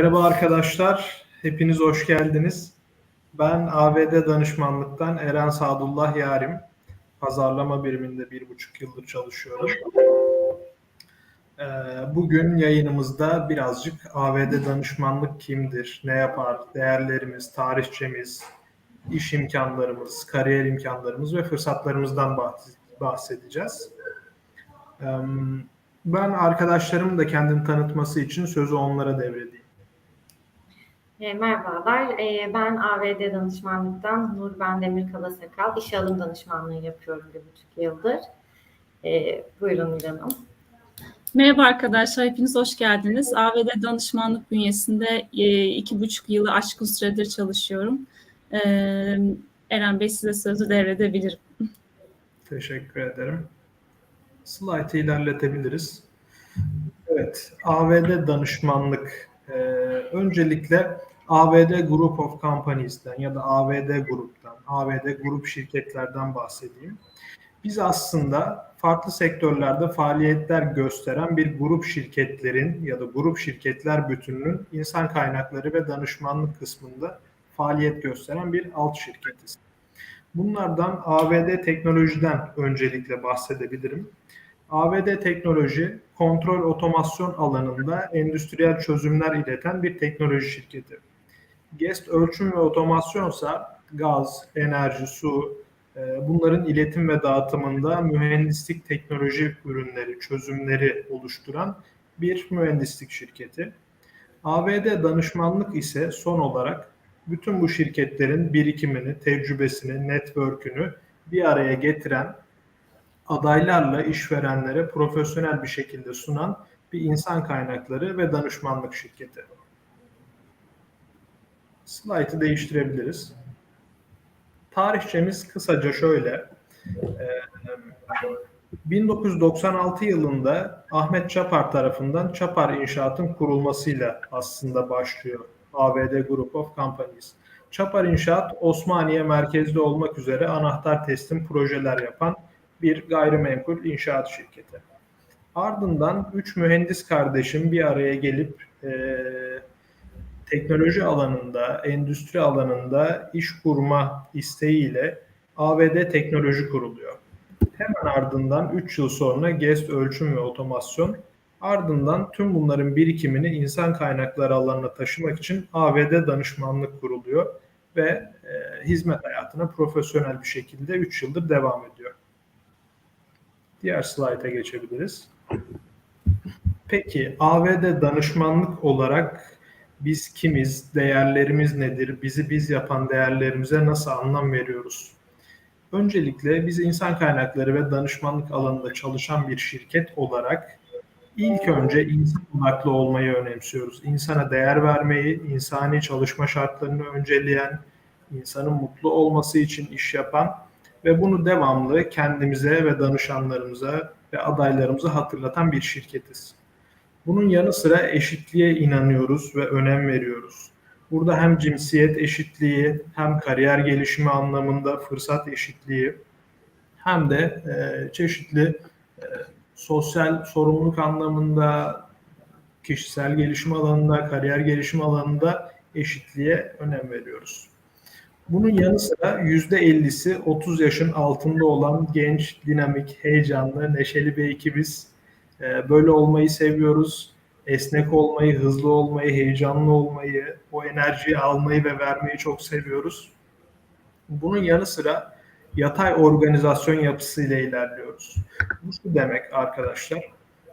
Merhaba arkadaşlar, hepiniz hoş geldiniz. Ben AVD danışmanlıktan Eren Sadullah Yarim. Pazarlama biriminde bir buçuk yıldır çalışıyorum. Ee, Bugün yayınımızda birazcık AVD danışmanlık kimdir, ne yapar, değerlerimiz, tarihçemiz, iş imkanlarımız, kariyer imkanlarımız ve fırsatlarımızdan bahs- bahsedeceğiz. Ee, Ben arkadaşlarımın da kendini tanıtması için sözü onlara devredeyim. E, merhabalar, e, ben AVD danışmanlıktan Nurben Demir Kalasakal, işe alım danışmanlığı yapıyorum bir buçuk yıldır. E, buyurun Hanım. Merhaba arkadaşlar, hepiniz hoş geldiniz. AVD danışmanlık bünyesinde e, iki buçuk yılı aşkın süredir çalışıyorum. E, Eren Bey size sözü devredebilirim. Teşekkür ederim. Slide'ı ilerletebiliriz. Evet, AVD danışmanlık. Ee, öncelikle AVD Group of Companies'ten ya da AVD Grup'tan, AVD Grup şirketlerden bahsedeyim. Biz aslında farklı sektörlerde faaliyetler gösteren bir grup şirketlerin ya da grup şirketler bütününün insan kaynakları ve danışmanlık kısmında faaliyet gösteren bir alt şirketiz. Bunlardan AVD teknolojiden öncelikle bahsedebilirim. AVD teknoloji kontrol otomasyon alanında endüstriyel çözümler ileten bir teknoloji şirketi. Guest ölçüm ve otomasyonsa gaz, enerji, su e, bunların iletim ve dağıtımında mühendislik teknoloji ürünleri, çözümleri oluşturan bir mühendislik şirketi. AVD danışmanlık ise son olarak bütün bu şirketlerin birikimini, tecrübesini, network'ünü bir araya getiren adaylarla işverenlere profesyonel bir şekilde sunan bir insan kaynakları ve danışmanlık şirketi. Slide'ı değiştirebiliriz. Tarihçemiz kısaca şöyle. Ee, 1996 yılında Ahmet Çapar tarafından Çapar İnşaat'ın kurulmasıyla aslında başlıyor AVD Group of Companies. Çapar İnşaat Osmaniye merkezli olmak üzere anahtar teslim projeler yapan bir gayrimenkul inşaat şirketi. Ardından üç mühendis kardeşim bir araya gelip e, teknoloji alanında, endüstri alanında iş kurma isteğiyle AVD Teknoloji kuruluyor. Hemen ardından 3 yıl sonra GEST ölçüm ve otomasyon, ardından tüm bunların birikimini insan kaynakları alanına taşımak için AVD danışmanlık kuruluyor ve e, hizmet hayatına profesyonel bir şekilde 3 yıldır devam ediyor. Diğer slayta geçebiliriz. Peki AVD danışmanlık olarak biz kimiz, değerlerimiz nedir, bizi biz yapan değerlerimize nasıl anlam veriyoruz? Öncelikle biz insan kaynakları ve danışmanlık alanında çalışan bir şirket olarak ilk önce insan odaklı olmayı önemsiyoruz. İnsana değer vermeyi, insani çalışma şartlarını önceleyen, insanın mutlu olması için iş yapan ve bunu devamlı kendimize ve danışanlarımıza ve adaylarımıza hatırlatan bir şirketiz. Bunun yanı sıra eşitliğe inanıyoruz ve önem veriyoruz. Burada hem cinsiyet eşitliği, hem kariyer gelişimi anlamında fırsat eşitliği, hem de e, çeşitli e, sosyal sorumluluk anlamında, kişisel gelişim alanında, kariyer gelişim alanında eşitliğe önem veriyoruz. Bunun yanı sıra %50'si 30 yaşın altında olan genç, dinamik, heyecanlı, neşeli bir ekibiz. Ee, Böyle olmayı seviyoruz. Esnek olmayı, hızlı olmayı, heyecanlı olmayı, o enerjiyi almayı ve vermeyi çok seviyoruz. Bunun yanı sıra yatay organizasyon yapısıyla ilerliyoruz. Bu şu demek arkadaşlar.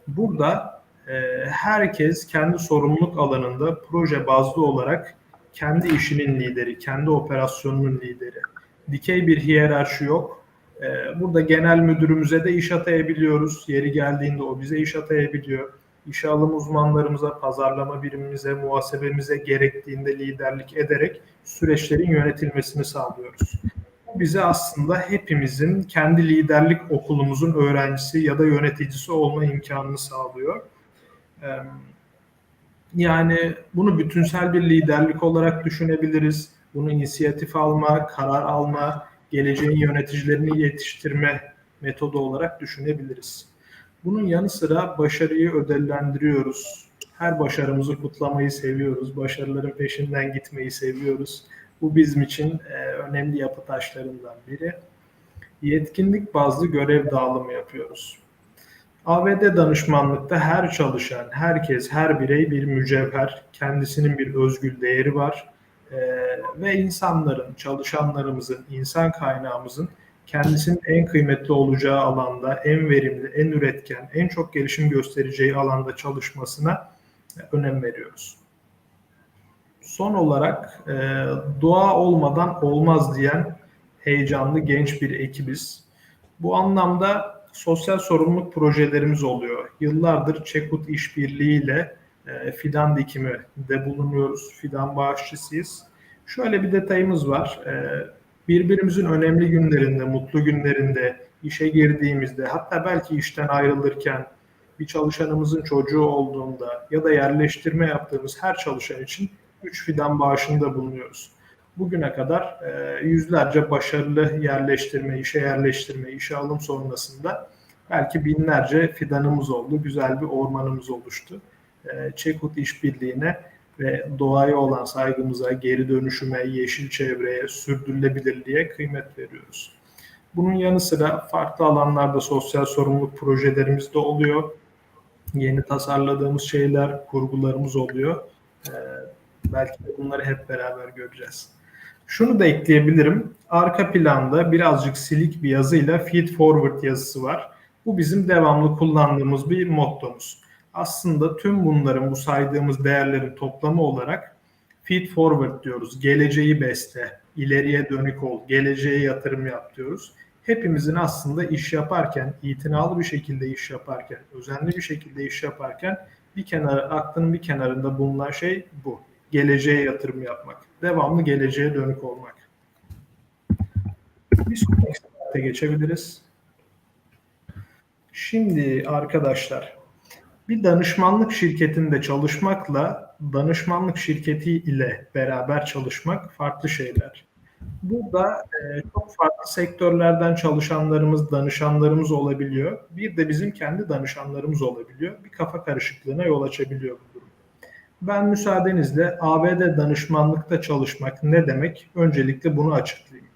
Burada e, herkes kendi sorumluluk alanında proje bazlı olarak kendi işinin lideri, kendi operasyonunun lideri. Dikey bir hiyerarşi yok. Ee, Burada genel müdürümüze de iş atayabiliyoruz. Yeri geldiğinde o bize iş atayabiliyor. İşe alım uzmanlarımıza, pazarlama birimimize, muhasebemize gerektiğinde liderlik ederek süreçlerin yönetilmesini sağlıyoruz. Bu bize aslında hepimizin kendi liderlik okulumuzun öğrencisi ya da yöneticisi olma imkanını sağlıyor. Ee, yani bunu bütünsel bir liderlik olarak düşünebiliriz. Bunu inisiyatif alma, karar alma, geleceğin yöneticilerini yetiştirme metodu olarak düşünebiliriz. Bunun yanı sıra başarıyı ödüllendiriyoruz. Her başarımızı kutlamayı seviyoruz. Başarıların peşinden gitmeyi seviyoruz. Bu bizim için e, önemli yapı taşlarından biri. Yetkinlik bazlı görev dağılımı yapıyoruz. AVD danışmanlıkta her çalışan, herkes, her birey bir mücevher, kendisinin bir özgül değeri var Ee, ve insanların, çalışanlarımızın, insan kaynağımızın kendisinin en kıymetli olacağı alanda, en verimli, en üretken, en çok gelişim göstereceği alanda çalışmasına önem veriyoruz. Son olarak e, doğa olmadan olmaz diyen heyecanlı genç bir ekibiz. Bu anlamda sosyal sorumluluk projelerimiz oluyor. Yıllardır Çekut İşbirliği ile e, fidan dikimi de bulunuyoruz. Fidan bağışçısıyız. Şöyle bir detayımız var. E, birbirimizin önemli günlerinde, mutlu günlerinde, işe girdiğimizde, hatta belki işten ayrılırken, bir çalışanımızın çocuğu olduğunda ya da yerleştirme yaptığımız her çalışan için 3 fidan bağışında bulunuyoruz. Bugüne kadar e, yüzlerce başarılı yerleştirme, işe yerleştirme, işe alım sonrasında belki binlerce fidanımız oldu, güzel bir ormanımız oluştu. E, Çekut İşbirliği'ne ve doğaya olan saygımıza, geri dönüşüme, yeşil çevreye, sürdürülebilirliğe kıymet veriyoruz. Bunun yanı sıra farklı alanlarda sosyal sorumluluk projelerimiz de oluyor. Yeni tasarladığımız şeyler, kurgularımız oluyor. Ee, belki de bunları hep beraber göreceğiz. Şunu da ekleyebilirim. Arka planda birazcık silik bir yazıyla feed forward yazısı var. Bu bizim devamlı kullandığımız bir mottomuz. Aslında tüm bunların bu saydığımız değerlerin toplamı olarak feed forward diyoruz. Geleceği besle, ileriye dönük ol, geleceğe yatırım yap diyoruz. Hepimizin aslında iş yaparken, itinalı bir şekilde iş yaparken, özenli bir şekilde iş yaparken bir kenara, aklının bir kenarında bulunan şey bu. Geleceğe yatırım yapmak. Devamlı geleceğe dönük olmak. Bir sonraki geçebiliriz. Şimdi arkadaşlar bir danışmanlık şirketinde çalışmakla danışmanlık şirketi ile beraber çalışmak farklı şeyler. Burada e, çok farklı sektörlerden çalışanlarımız, danışanlarımız olabiliyor. Bir de bizim kendi danışanlarımız olabiliyor. Bir kafa karışıklığına yol açabiliyor bu durum. Ben müsaadenizle ABD danışmanlıkta çalışmak ne demek? Öncelikle bunu açıklayayım.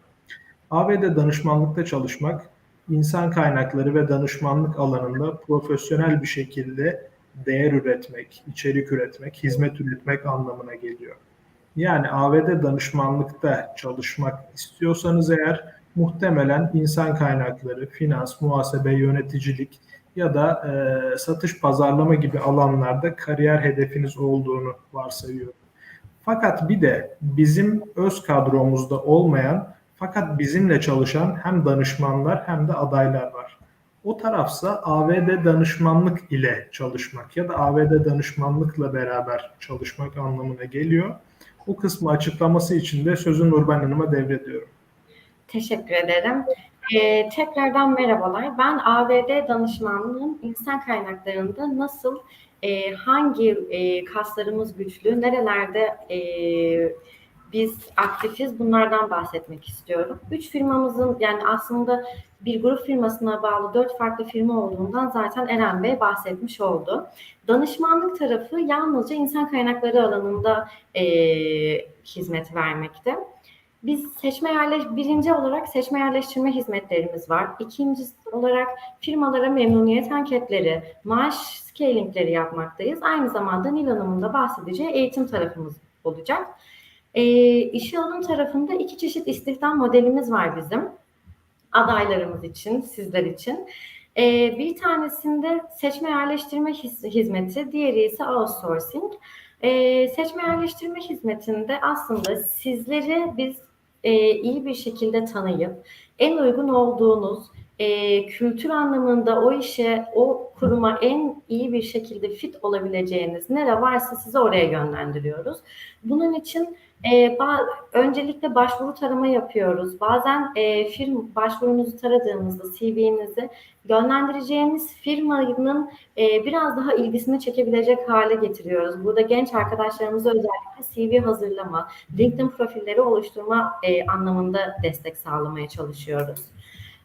ABD danışmanlıkta çalışmak, insan kaynakları ve danışmanlık alanında profesyonel bir şekilde değer üretmek, içerik üretmek, hizmet üretmek anlamına geliyor. Yani AVD danışmanlıkta çalışmak istiyorsanız eğer muhtemelen insan kaynakları, finans, muhasebe, yöneticilik ya da e, satış pazarlama gibi alanlarda kariyer hedefiniz olduğunu varsayıyorum. Fakat bir de bizim öz kadromuzda olmayan fakat bizimle çalışan hem danışmanlar hem de adaylar var. O tarafsa AVD danışmanlık ile çalışmak ya da AVD danışmanlıkla beraber çalışmak anlamına geliyor. Bu kısmı açıklaması için de sözü Nurben Hanım'a devrediyorum. Teşekkür ederim. Ee, tekrardan merhabalar. Ben AVD danışmanlığın insan kaynaklarında nasıl, e, hangi e, kaslarımız güçlü, nerelerde e, biz aktifiz bunlardan bahsetmek istiyorum. Üç firmamızın yani aslında bir grup firmasına bağlı dört farklı firma olduğundan zaten Eren Bey bahsetmiş oldu. Danışmanlık tarafı yalnızca insan kaynakları alanında e, hizmet vermekte. Biz seçme yerleş birinci olarak seçme yerleştirme hizmetlerimiz var. İkinci olarak firmalara memnuniyet anketleri, maaş scalingleri yapmaktayız. Aynı zamanda Nil Hanım'ın da bahsedeceği eğitim tarafımız olacak. E, işe alım tarafında iki çeşit istihdam modelimiz var bizim. Adaylarımız için, sizler için. E, bir tanesinde seçme yerleştirme hizmeti, diğeri ise outsourcing. E, seçme yerleştirme hizmetinde aslında sizleri biz e, iyi bir şekilde tanıyıp en uygun olduğunuz e, kültür anlamında o işe, o kuruma en iyi bir şekilde fit olabileceğiniz nere varsa sizi oraya yönlendiriyoruz. Bunun için e, ba- öncelikle başvuru tarama yapıyoruz. Bazen e, firma başvurunuzu taradığımızda CV'nizi yönlendireceğiniz firmanın e, biraz daha ilgisini çekebilecek hale getiriyoruz. Burada genç arkadaşlarımıza özellikle CV hazırlama, LinkedIn profilleri oluşturma e, anlamında destek sağlamaya çalışıyoruz.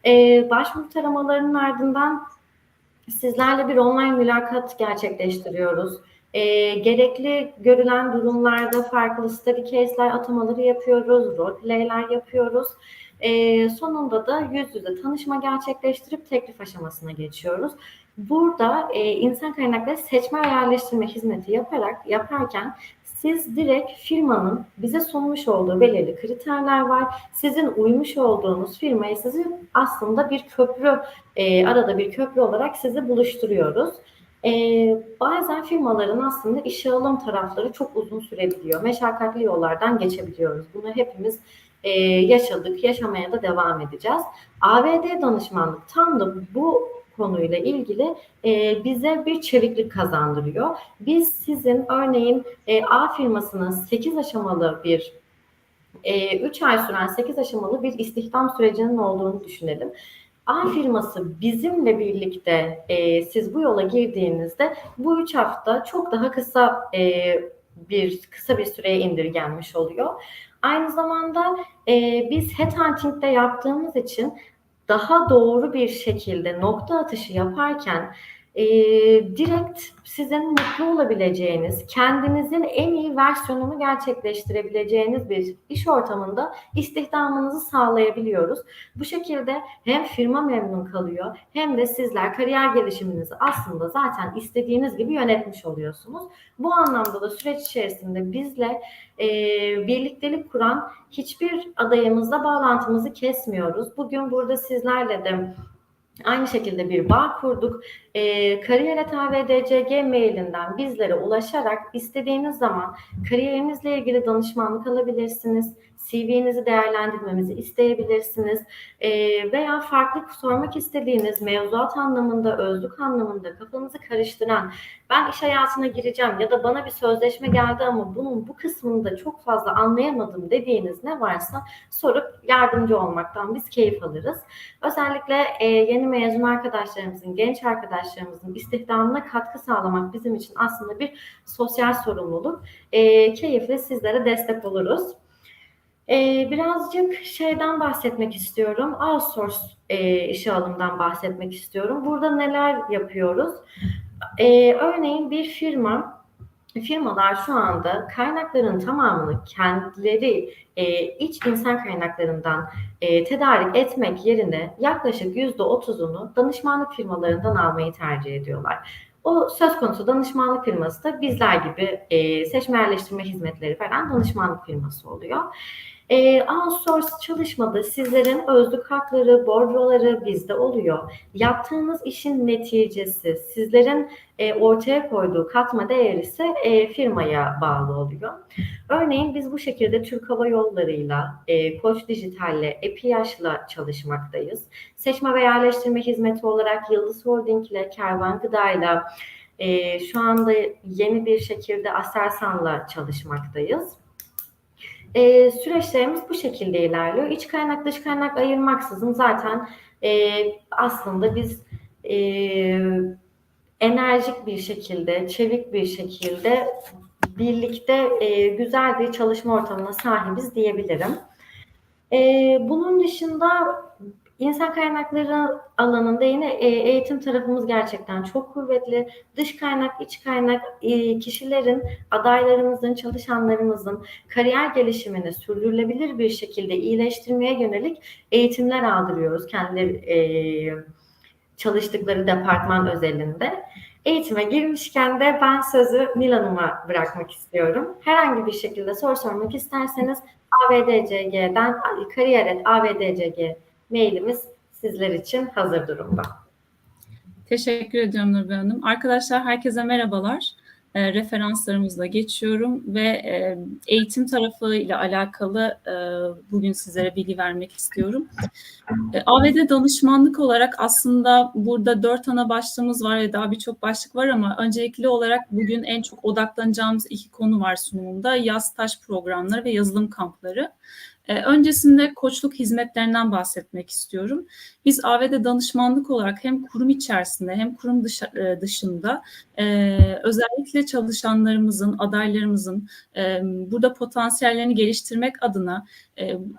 E, başvuru taramalarının ardından sizlerle bir online mülakat gerçekleştiriyoruz. E, gerekli görülen durumlarda farklı study case'ler atamaları yapıyoruz, role play'ler yapıyoruz. E, sonunda da yüz yüze tanışma gerçekleştirip teklif aşamasına geçiyoruz. Burada e, insan kaynakları seçme ve yerleştirme hizmeti yaparak yaparken siz direkt firmanın bize sunmuş olduğu belirli kriterler var. Sizin uymuş olduğunuz firmayı sizi aslında bir köprü, e, arada bir köprü olarak sizi buluşturuyoruz. E, bazen firmaların aslında işe alım tarafları çok uzun sürebiliyor. Meşakkatli yollardan geçebiliyoruz. Bunu hepimiz e, yaşadık, yaşamaya da devam edeceğiz. AVD danışmanlık tam da bu konuyla ilgili e, bize bir çeviklik kazandırıyor. Biz sizin örneğin e, A firmasının 8 aşamalı bir 3 ay süren 8 aşamalı bir istihdam sürecinin olduğunu düşünelim. A firması bizimle birlikte e, siz bu yola girdiğinizde bu 3 hafta çok daha kısa e, bir kısa bir süreye indirgenmiş oluyor. Aynı zamanda e, biz headhunting'de yaptığımız için daha doğru bir şekilde nokta atışı yaparken e, direkt sizin mutlu olabileceğiniz, kendinizin en iyi versiyonunu gerçekleştirebileceğiniz bir iş ortamında istihdamınızı sağlayabiliyoruz. Bu şekilde hem firma memnun kalıyor hem de sizler kariyer gelişiminizi aslında zaten istediğiniz gibi yönetmiş oluyorsunuz. Bu anlamda da süreç içerisinde bizle e, birliktelik kuran hiçbir adayımızla bağlantımızı kesmiyoruz. Bugün burada sizlerle de Aynı şekilde bir bağ kurduk. E, Kariyer AVDCG mailinden bizlere ulaşarak istediğiniz zaman kariyerinizle ilgili danışmanlık alabilirsiniz. CV'nizi değerlendirmemizi isteyebilirsiniz. E, veya farklı sormak istediğiniz mevzuat anlamında, özlük anlamında kafanızı karıştıran ben iş hayatına gireceğim ya da bana bir sözleşme geldi ama bunun bu kısmını da çok fazla anlayamadım dediğiniz ne varsa sorup yardımcı olmaktan biz keyif alırız. Özellikle e, yeni mezun arkadaşlarımızın, genç arkadaşlarımızın istihdamına katkı sağlamak bizim için aslında bir sosyal sorumluluk. E, keyifle sizlere destek oluruz. E, birazcık şeyden bahsetmek istiyorum. Outsource e, işe alımdan bahsetmek istiyorum. Burada neler yapıyoruz? E, örneğin bir firma firmalar şu anda kaynakların tamamını kendileri e, iç insan kaynaklarından e, tedarik etmek yerine yaklaşık yüzde otuzunu danışmanlık firmalarından almayı tercih ediyorlar. O söz konusu danışmanlık firması da bizler gibi e, seçme yerleştirme hizmetleri veren danışmanlık firması oluyor. E, outsource çalışmada sizlerin özlük hakları, bordroları bizde oluyor. Yaptığınız işin neticesi, sizlerin e, ortaya koyduğu katma değer ise e, firmaya bağlı oluyor. Örneğin biz bu şekilde Türk Hava Yolları'yla, e, Koç Dijital'le, EPİAŞ'la çalışmaktayız. Seçme ve yerleştirme hizmeti olarak Yıldız Holding ile, Kervan Gıda'yla, e, şu anda yeni bir şekilde Aselsan'la çalışmaktayız. E, süreçlerimiz bu şekilde ilerliyor. İç kaynak dış kaynak ayırmaksızın zaten e, aslında biz e, enerjik bir şekilde, çevik bir şekilde birlikte e, güzel bir çalışma ortamına sahibiz diyebilirim. E, bunun dışında İnsan kaynakları alanında yine e, eğitim tarafımız gerçekten çok kuvvetli. Dış kaynak, iç kaynak e, kişilerin, adaylarımızın, çalışanlarımızın kariyer gelişimini sürdürülebilir bir şekilde iyileştirmeye yönelik eğitimler aldırıyoruz kendi e, çalıştıkları departman özelinde. Eğitime girmişken de ben sözü Nil Hanım'a bırakmak istiyorum. Herhangi bir şekilde soru sormak isterseniz AVDCG'den kariyer AVDCG mailimiz sizler için hazır durumda. Teşekkür ediyorum Nurbe Hanım. Arkadaşlar herkese merhabalar. E, referanslarımızla geçiyorum ve e, eğitim tarafı ile alakalı e, bugün sizlere bilgi vermek istiyorum. E, AVD danışmanlık olarak aslında burada dört ana başlığımız var ve daha birçok başlık var ama öncelikli olarak bugün en çok odaklanacağımız iki konu var sunumunda. Yaz taş programları ve yazılım kampları. E, öncesinde koçluk hizmetlerinden bahsetmek istiyorum. Biz AVD danışmanlık olarak hem kurum içerisinde hem kurum e, dışında e, özellikle çalışanlarımızın, adaylarımızın e, burada potansiyellerini geliştirmek adına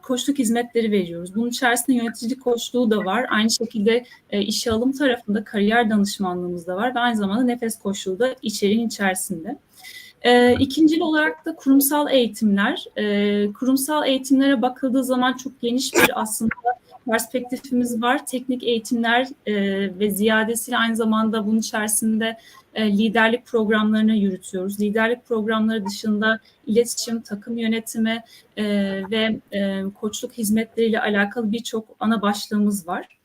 koçluk hizmetleri veriyoruz. Bunun içerisinde yönetici koçluğu da var. Aynı şekilde işe alım tarafında kariyer danışmanlığımız da var ve aynı zamanda nefes koçluğu da içeriğin içerisinde. E, ikincil olarak da kurumsal eğitimler. E, kurumsal eğitimlere bakıldığı zaman çok geniş bir aslında perspektifimiz var. Teknik eğitimler e, ve ziyadesiyle aynı zamanda bunun içerisinde e, liderlik programlarını yürütüyoruz. Liderlik programları dışında iletişim, takım yönetimi e, ve e, koçluk hizmetleriyle alakalı birçok ana başlığımız var.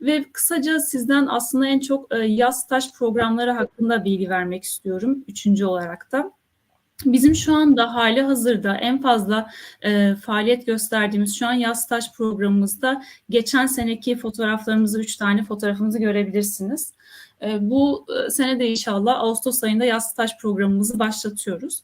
Ve kısaca sizden aslında en çok e, yaz staj programları hakkında bilgi vermek istiyorum. Üçüncü olarak da. Bizim şu anda hali hazırda en fazla e, faaliyet gösterdiğimiz şu an yaz staj programımızda geçen seneki fotoğraflarımızı, üç tane fotoğrafımızı görebilirsiniz. E, bu e, sene de inşallah Ağustos ayında yaz staj programımızı başlatıyoruz.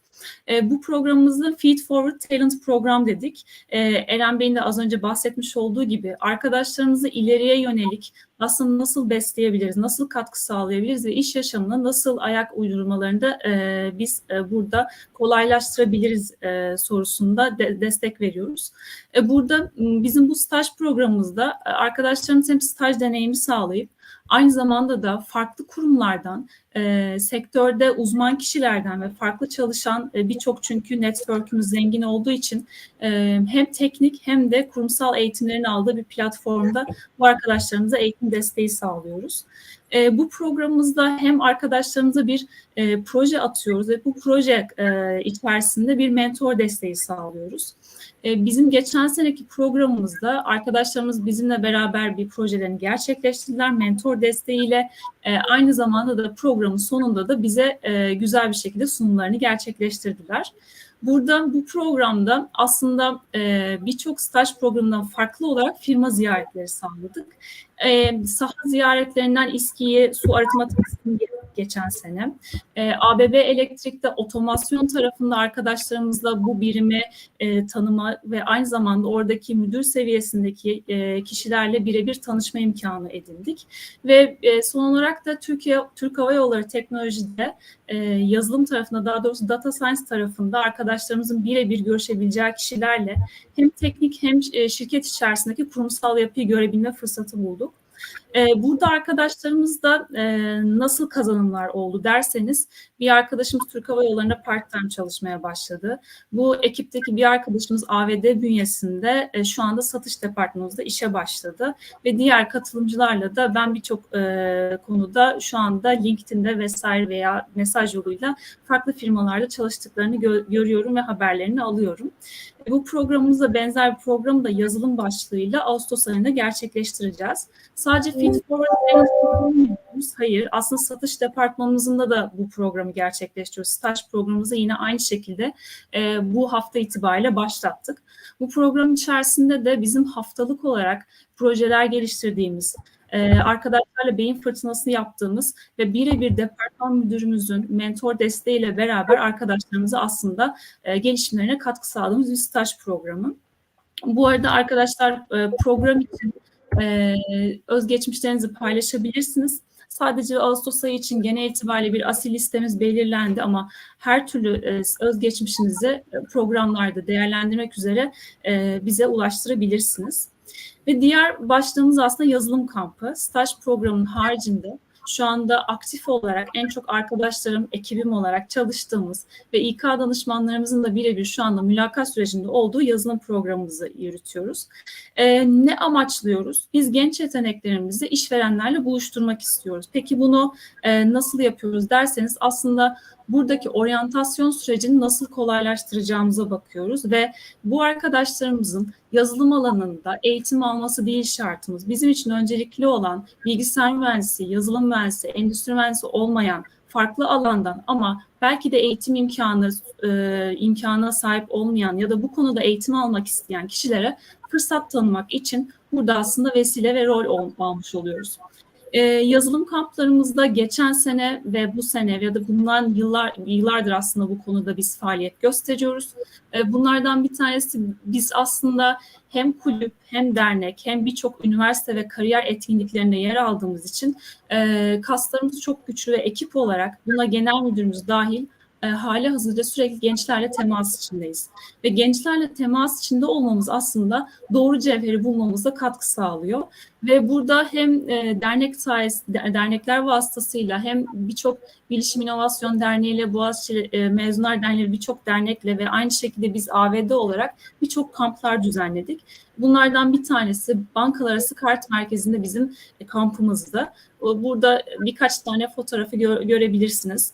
E, bu programımızı Feed Forward Talent Program dedik. E, Eren Bey'in de az önce bahsetmiş olduğu gibi arkadaşlarımızı ileriye yönelik aslında nasıl besleyebiliriz, nasıl katkı sağlayabiliriz ve iş yaşamına nasıl ayak uydurmalarında e, biz e, burada kolaylaştırabiliriz e, sorusunda de, destek veriyoruz. Burada bizim bu staj programımızda arkadaşlarımız hem staj deneyimi sağlayıp aynı zamanda da farklı kurumlardan, e, sektörde uzman kişilerden ve farklı çalışan e, birçok çünkü network'ümüz zengin olduğu için e, hem teknik hem de kurumsal eğitimlerini aldığı bir platformda bu arkadaşlarımıza eğitim desteği sağlıyoruz. E, bu programımızda hem arkadaşlarımıza bir e, proje atıyoruz ve bu proje e, içerisinde bir mentor desteği sağlıyoruz. E, bizim geçen seneki programımızda arkadaşlarımız bizimle beraber bir projelerini gerçekleştirdiler mentor desteğiyle. E, aynı zamanda da programın sonunda da bize e, güzel bir şekilde sunumlarını gerçekleştirdiler. Burada bu programda aslında e, birçok staj programından farklı olarak firma ziyaretleri sağladık. E, saha ziyaretlerinden İSKİ'ye su arıtma tesisini geçen sene. E, ABB Elektrik'te otomasyon tarafında arkadaşlarımızla bu birimi e, tanıma ve aynı zamanda oradaki müdür seviyesindeki e, kişilerle birebir tanışma imkanı edindik. Ve e, son olarak da Türkiye Türk Hava Yolları Teknoloji'de e, yazılım tarafında daha doğrusu data science tarafında arkadaşlarımızın birebir görüşebileceği kişilerle hem teknik hem e, şirket içerisindeki kurumsal yapıyı görebilme fırsatı bulduk. Ee, burada arkadaşlarımız da e, nasıl kazanımlar oldu derseniz bir arkadaşımız Türk Hava Yolları'nda part-time çalışmaya başladı. Bu ekipteki bir arkadaşımız AVD bünyesinde e, şu anda satış departmanımızda işe başladı ve diğer katılımcılarla da ben birçok e, konuda şu anda LinkedIn'de vesaire veya mesaj yoluyla farklı firmalarda çalıştıklarını gö- görüyorum ve haberlerini alıyorum. Bu programımızda benzer bir programı da yazılım başlığıyla Ağustos ayında gerçekleştireceğiz. Sadece Fit Forward. Hayır, aslında satış departmanımızında da bu programı gerçekleştiriyoruz. Staj programımızı yine aynı şekilde e, bu hafta itibariyle başlattık. Bu program içerisinde de bizim haftalık olarak projeler geliştirdiğimiz, e, arkadaşlarla beyin fırtınasını yaptığımız ve birebir departman müdürümüzün mentor desteğiyle beraber arkadaşlarımıza aslında e, gelişimlerine katkı sağladığımız bir staj programı. Bu arada arkadaşlar e, program için e, özgeçmişlerinizi paylaşabilirsiniz. Sadece Ağustos ayı için genel itibariyle bir asil listemiz belirlendi ama her türlü özgeçmişinizi programlarda değerlendirmek üzere bize ulaştırabilirsiniz. Ve diğer başlığımız aslında yazılım kampı. Staj programının haricinde şu anda aktif olarak en çok arkadaşlarım, ekibim olarak çalıştığımız ve İK danışmanlarımızın da birebir şu anda mülakat sürecinde olduğu yazılım programımızı yürütüyoruz. Ee, ne amaçlıyoruz? Biz genç yeteneklerimizi işverenlerle buluşturmak istiyoruz. Peki bunu e, nasıl yapıyoruz derseniz aslında buradaki oryantasyon sürecini nasıl kolaylaştıracağımıza bakıyoruz ve bu arkadaşlarımızın yazılım alanında eğitim alması değil şartımız. Bizim için öncelikli olan bilgisayar mühendisi, yazılım mühendisi, endüstri mühendisi olmayan farklı alandan ama belki de eğitim imkanı e, imkana sahip olmayan ya da bu konuda eğitim almak isteyen kişilere fırsat tanımak için burada aslında vesile ve rol ol, almış oluyoruz. Ee, yazılım kamplarımızda geçen sene ve bu sene ya da bundan yıllar yıllardır aslında bu konuda biz faaliyet gösteriyoruz. Ee, bunlardan bir tanesi biz aslında hem kulüp hem dernek hem birçok üniversite ve kariyer etkinliklerinde yer aldığımız için e, kaslarımız çok güçlü ve ekip olarak buna genel müdürümüz dahil e, hali hazırda sürekli gençlerle temas içindeyiz. Ve gençlerle temas içinde olmamız aslında doğru cevheri bulmamıza katkı sağlıyor. Ve burada hem e, dernek sayesinde, dernekler vasıtasıyla hem birçok Bilişim İnovasyon Derneği ile Boğaziçi e, Mezunlar Derneği birçok dernekle ve aynı şekilde biz AVD olarak birçok kamplar düzenledik. Bunlardan bir tanesi Bankalar Arası Kart Merkezi'nde bizim e, kampımızdı. Burada birkaç tane fotoğrafı gö- görebilirsiniz.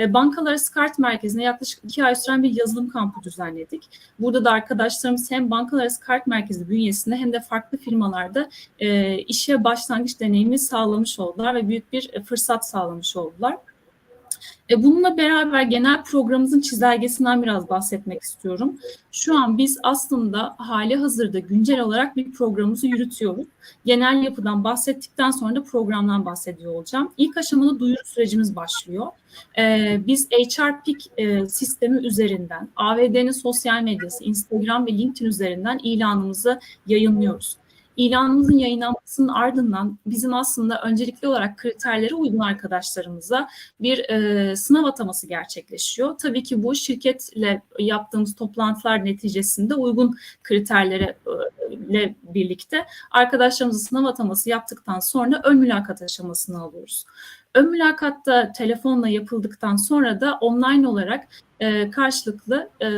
E, Bankalar Kart Merkezi'ne yaklaşık iki ay süren bir yazılım kampı düzenledik. Burada da arkadaşlarımız hem Bankalar Arası Kart Merkezi bünyesinde hem de farklı firmalarda e, işe başlangıç deneyimi sağlamış oldular ve büyük bir e, fırsat sağlamış oldular. E, bununla beraber genel programımızın çizelgesinden biraz bahsetmek istiyorum. Şu an biz aslında hali hazırda güncel olarak bir programımızı yürütüyoruz. Genel yapıdan bahsettikten sonra da programdan bahsediyor olacağım. İlk aşamada duyuru sürecimiz başlıyor. Ee, biz HR Pick e, sistemi üzerinden AVD'nin sosyal medyası, Instagram ve LinkedIn üzerinden ilanımızı yayınlıyoruz. İlanımızın yayınlanmasının ardından bizim aslında öncelikli olarak kriterlere uygun arkadaşlarımıza bir e, sınav ataması gerçekleşiyor. Tabii ki bu şirketle yaptığımız toplantılar neticesinde uygun kriterlere ile birlikte arkadaşlarımızı sınav ataması yaptıktan sonra ön mülakat aşamasını alıyoruz. Ön mülakatta telefonla yapıldıktan sonra da online olarak e, karşılıklı e,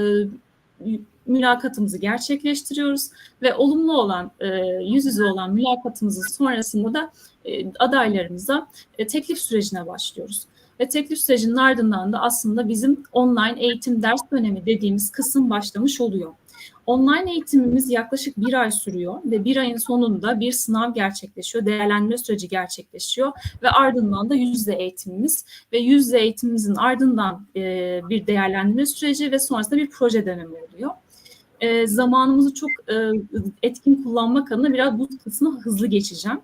mülakatımızı gerçekleştiriyoruz ve olumlu olan e, yüz yüze olan mülakatımızın sonrasında da e, adaylarımıza e, teklif sürecine başlıyoruz. Ve teklif sürecinin ardından da aslında bizim online eğitim ders dönemi dediğimiz kısım başlamış oluyor. Online eğitimimiz yaklaşık bir ay sürüyor ve bir ayın sonunda bir sınav gerçekleşiyor, değerlendirme süreci gerçekleşiyor ve ardından da yüzde eğitimimiz ve yüzde eğitimimizin ardından bir değerlendirme süreci ve sonrasında bir proje dönemi oluyor. Zamanımızı çok etkin kullanmak adına biraz bu kısmı hızlı geçeceğim.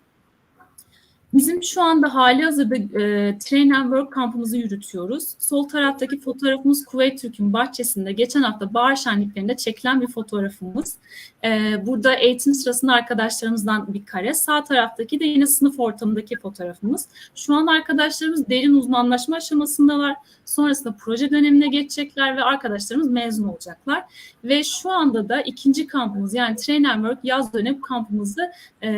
Bizim şu anda hali hazırda e, Train and Work kampımızı yürütüyoruz. Sol taraftaki fotoğrafımız Kuveyt Türk'ün bahçesinde geçen hafta bahar şenliklerinde çekilen bir fotoğrafımız. E, burada eğitim sırasında arkadaşlarımızdan bir kare. Sağ taraftaki de yine sınıf ortamındaki fotoğrafımız. Şu an arkadaşlarımız derin uzmanlaşma aşamasındalar. Sonrasında proje dönemine geçecekler ve arkadaşlarımız mezun olacaklar. Ve şu anda da ikinci kampımız yani Train and Work yaz dönem kampımızı e,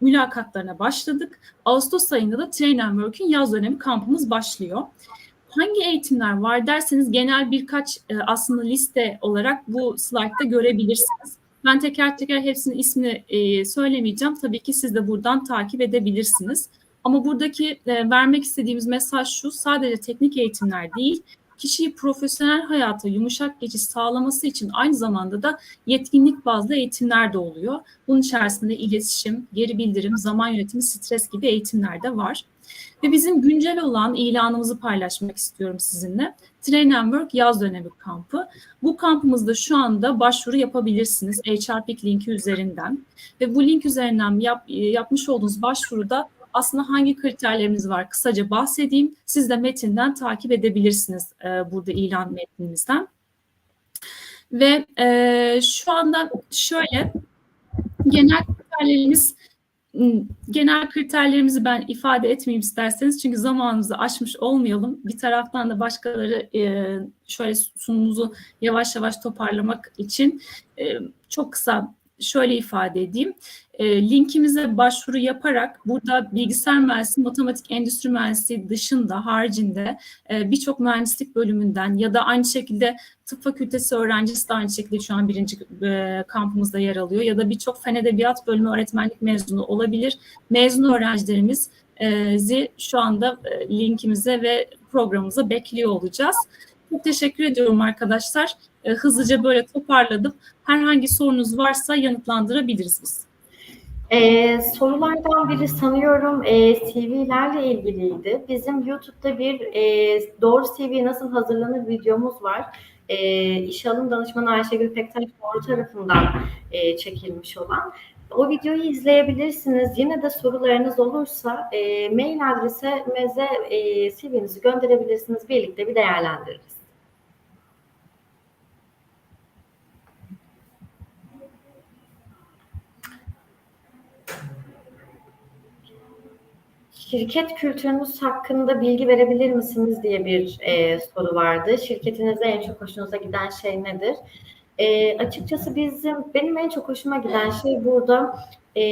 mülakatlarına başladık. Ağustos ayında da Train and Work'ün yaz dönemi kampımız başlıyor. Hangi eğitimler var derseniz genel birkaç e, aslında liste olarak bu slaytta görebilirsiniz. Ben teker teker hepsinin ismini e, söylemeyeceğim. Tabii ki siz de buradan takip edebilirsiniz. Ama buradaki e, vermek istediğimiz mesaj şu, sadece teknik eğitimler değil, kişiyi profesyonel hayata yumuşak geçiş sağlaması için aynı zamanda da yetkinlik bazlı eğitimler de oluyor. Bunun içerisinde iletişim, geri bildirim, zaman yönetimi, stres gibi eğitimler de var. Ve bizim güncel olan ilanımızı paylaşmak istiyorum sizinle. Train and Work yaz dönemi kampı. Bu kampımızda şu anda başvuru yapabilirsiniz HR Pick linki üzerinden. Ve bu link üzerinden yap, yapmış olduğunuz başvuruda aslında hangi kriterlerimiz var kısaca bahsedeyim. Siz de metinden takip edebilirsiniz e, burada ilan metnimizden. Ve e, şu anda şöyle genel kriterlerimiz genel kriterlerimizi ben ifade etmeyeyim isterseniz çünkü zamanımızı aşmış olmayalım. Bir taraftan da başkaları e, şöyle sunumuzu yavaş yavaş toparlamak için e, çok kısa şöyle ifade edeyim. E, linkimize başvuru yaparak burada bilgisayar mühendisliği, matematik, endüstri mühendisliği dışında, haricinde e, birçok mühendislik bölümünden ya da aynı şekilde tıp fakültesi öğrencisi de aynı şekilde şu an birinci e, kampımızda yer alıyor ya da birçok fen edebiyat bölümü öğretmenlik mezunu olabilir. Mezun öğrencilerimizi şu anda e, linkimize ve programımıza bekliyor olacağız. Çok teşekkür ediyorum arkadaşlar. E, hızlıca böyle toparladım. Herhangi sorunuz varsa yanıtlandırabiliriz biz. Ee, sorulardan biri sanıyorum e, CV'lerle ilgiliydi. Bizim YouTube'da bir e, doğru CV nasıl hazırlanır videomuz var. E, İş Alım Danışmanı Ayşegül Pektaş Doğru tarafından e, çekilmiş olan. o videoyu izleyebilirsiniz. Yine de sorularınız olursa e, mail adresimize e, CV'nizi gönderebilirsiniz. Birlikte bir değerlendiririz. Şirket kültürünüz hakkında bilgi verebilir misiniz diye bir e, soru vardı. Şirketinizde en çok hoşunuza giden şey nedir? E, açıkçası bizim benim en çok hoşuma giden şey burada e,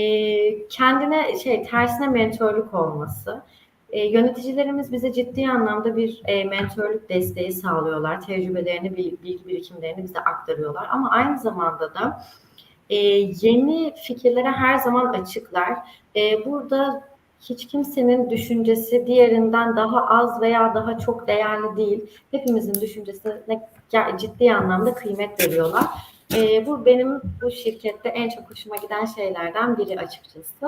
kendine şey tersine mentorluk olması. E, yöneticilerimiz bize ciddi anlamda bir e, mentorluk desteği sağlıyorlar. Tecrübelerini, bil- bilgi birikimlerini bize aktarıyorlar. Ama aynı zamanda da e, yeni fikirlere her zaman açıklar. E, burada hiç kimsenin düşüncesi diğerinden daha az veya daha çok değerli değil. Hepimizin düşüncesine ciddi anlamda kıymet veriyorlar. Ee, bu benim bu şirkette en çok hoşuma giden şeylerden biri açıkçası.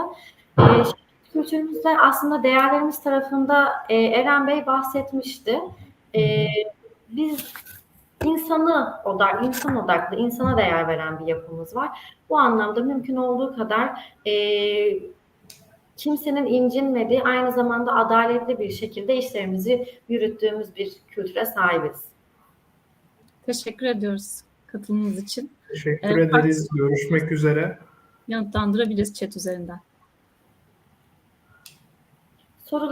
Şirket kültürümüzde aslında değerlerimiz tarafında e, Eren Bey bahsetmişti. Ee, biz insanı odaklı, insan odaklı, insana değer veren bir yapımız var. Bu anlamda mümkün olduğu kadar e, kimsenin incinmediği, aynı zamanda adaletli bir şekilde işlerimizi yürüttüğümüz bir kültüre sahibiz. Teşekkür ediyoruz katılımınız için. Teşekkür Evet, ederiz. Görüşmek üzere. Yanıtlandırabiliriz chat üzerinden. Sorular